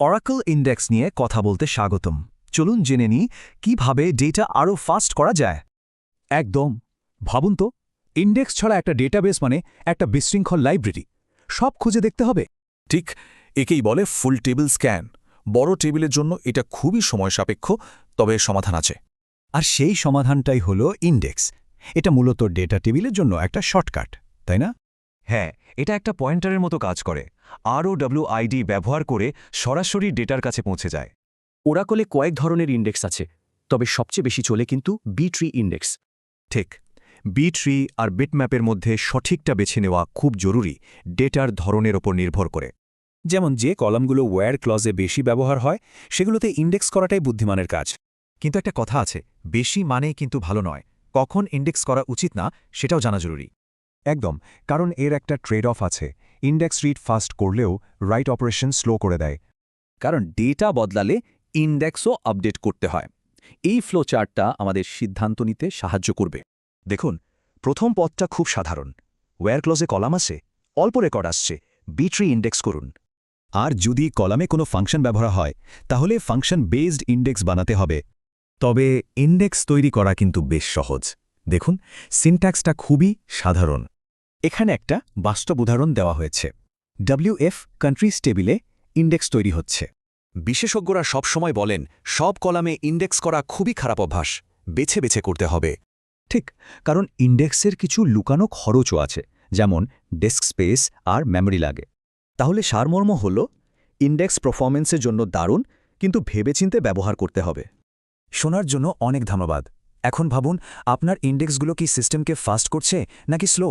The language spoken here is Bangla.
অরাকল ইন্ডেক্স নিয়ে কথা বলতে স্বাগতম। চলুন জেনে নিই, কীভাবে ডেটা আরও ফাস্ট করা যায়। একদম। ভাবুন তো ইন্ডেক্স ছাড়া একটা ডেটাবেস মানে একটা বিশৃঙ্খল লাইব্রেরি সব খুঁজে দেখতে হবে। ঠিক একেই বলে ফুল টেবিল স্ক্যান বড় টেবিলের জন্য এটা খুবই সময় সাপেক্ষ, তবে সমাধান আছে। আর সেই সমাধানটাই হল ইন্ডেক্স এটা মূলত ডেটা টেবিলের জন্য একটা শর্টকাট তাই না? হ্যাঁ এটা একটা পয়েন্টারের মতো কাজ করে। আরও আইডি ব্যবহার করে সরাসরি ডেটার কাছে পৌঁছে যায়। ওরাকলে কয়েক ধরনের ইন্ডেক্স আছে তবে সবচেয়ে বেশি চলে কিন্তু বি ট্রি ইন্ডেক্স। ঠিক বি ট্রি আর বিটম্যাপের মধ্যে সঠিকটা বেছে নেওয়া খুব জরুরি ডেটার ধরনের ওপর নির্ভর করে। যেমন যে কলামগুলো ওয়্যার ক্লজে বেশি ব্যবহার হয় সেগুলোতে ইন্ডেক্স করাটাই বুদ্ধিমানের কাজ। কিন্তু একটা কথা আছে বেশি মানে কিন্তু ভালো নয়। কখন ইন্ডেক্স করা উচিত না সেটাও জানা জরুরি। একদম, কারণ এর একটা ট্রেড অফ আছে। ইন্ডেক্স রিড ফাস্ট করলেও রাইট অপারেশন স্লো করে দেয়। কারণ ডেটা বদলালে ইন্ডেক্সও আপডেট করতে হয়। এই ফ্লো চার্টটা আমাদের সিদ্ধান্ত নিতে সাহায্য করবে। দেখুন, প্রথম পদটা খুব সাধারণ। ওয়্যার ক্লজে কলাম আছে, অল্প রেকর্ড আসছে বিট্রি ইন্ডেক্স করুন। আর যদি কলামে কোনো ফাংশন ব্যবহার হয়, তাহলে ফাংশন বেসড ইন্ডেক্স বানাতে হবে। তবে ইন্ডেক্স তৈরি করা কিন্তু বেশ সহজ। দেখুন সিনট্যাক্সটা খুবই সাধারণ। এখানে একটা বাস্তব উদাহরণ দেওয়া হয়েছে। ডব্লিউএফ কান্ট্রিজ টেবিলে ইন্ডেক্স তৈরি হচ্ছে। বিশেষজ্ঞরা সবসময় বলেন, সব কলামে ইন্ডেক্স করা খুবই খারাপ অভ্যাস, বেছে বেছে করতে হবে। ঠিক, কারণ ইন্ডেক্সের কিছু লুকানো খরচও আছে, যেমন ডেস্ক স্পেস আর মেমরি লাগে। তাহলে সারমর্ম হল ইন্ডেক্স পারফরমেন্সের জন্য দারুণ, কিন্তু ভেবেচিন্তে ব্যবহার করতে হবে। শোনার জন্য অনেক ধন্যবাদ। এখন ভাবুন, আপনার ইন্ডেক্সগুলো কি সিস্টেমকে ফাস্ট করছে নাকি স্লো